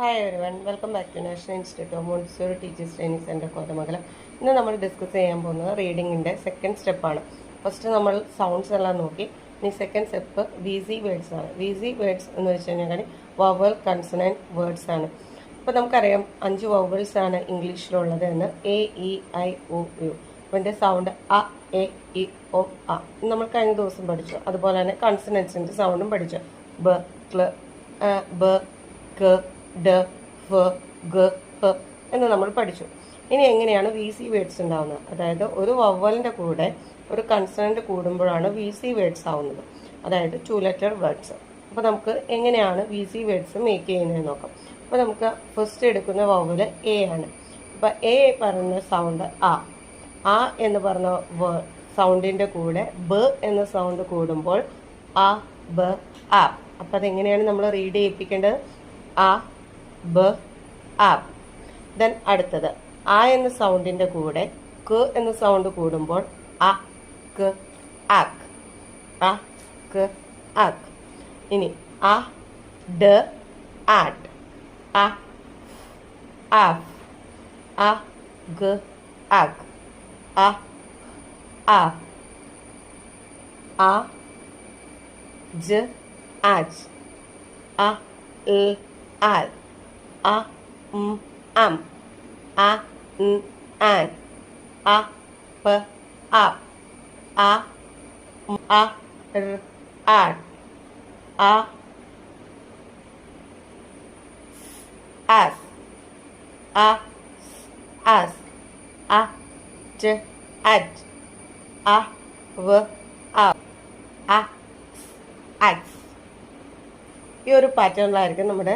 Hi everyone welcome back to national institute of Montessori teachers training centre Kothamangalam ഇന്ന് നമ്മൾ discuss ചെയ്യാൻ പോകുന്നത് റീഡിങ്ങിന്റെ സെക്കൻഡ് സ്റ്റെപ്പാണ് ഫസ്റ്റ് നമ്മൾ സൗണ്ട്സ് എല്ലാം നോക്കി. ഇനി സെക്കൻഡ് സ്റ്റെപ്പ് വീസി വേർഡ്സ് ആണ്. വീസി വേർഡ്സ് എന്ന് വെച്ച് കഴിഞ്ഞാൽ വവൽ കൺസണന്റ് വേർഡ്സ് ആണ്. അപ്പോൾ നമുക്കറിയാം അഞ്ച് വവൽസ് ആണ് ഇംഗ്ലീഷിലുള്ളത് എന്ന്. A E I O U അപ്പോൾ അതിന്റെ സൗണ്ട് അ എ ഇ ഒ അ. നമ്മൾ കഴിഞ്ഞ ദിവസം പഠിച്ചു. അതുപോലെ തന്നെ കൺസണൻസിന്റെ സൗണ്ടും പഠിച്ചു. ബ ക്ല ബ ക ഡ ഫ് ഗ ഹ എന്ന് നമ്മൾ പഠിച്ചു. ഇനി എങ്ങനെയാണ് വി സി വേർഡ്സ് ഉണ്ടാവുന്നത്? അതായത് ഒരു വവ്വലിന്റെ കൂടെ ഒരു കൺസണന്റ് കൂടുമ്പോഴാണ് വി സി വേർഡ്സ് ആവുന്നത്. അതായത് ടു ലെറ്റർ വേർഡ്സ് അപ്പോൾ നമുക്ക് എങ്ങനെയാണ് വി സി വേർഡ്സ് മേക്ക് ചെയ്യുന്നത് നോക്കാം. അപ്പോൾ നമുക്ക് ഫസ്റ്റ് എടുക്കുന്ന വവ്വൽ എ ആണ്. അപ്പോൾ എ പറയുന്ന സൗണ്ട് ആ. ആ എന്ന് പറഞ്ഞ സൗണ്ടിന്റെ കൂടെ ബ എന്ന സൗണ്ട് കൂടുമ്പോൾ ആ ബ ആ. അപ്പോൾ അതെങ്ങനെയാണ് നമ്മൾ റീഡ് ചെയ്യിപ്പിക്കേണ്ടത്? ആ ബ ആ ദെൻ അടുത്തത് ആ എന്ന സൗണ്ടിന്റെ കൂടെ ക എന്ന സൗണ്ട് കൂടുമ്പോൾ അ ക ആക്ക് അ ക ആക്ക് ഇനി അ ഡ ആട്ട് അ ആഫ്. അ ഗ അ a ആ a j uh l m am a n an a p up a m a r ar a as a t at a v a a x ഈ ഒരു പാറ്റേണിലായിരിക്കും നമ്മുടെ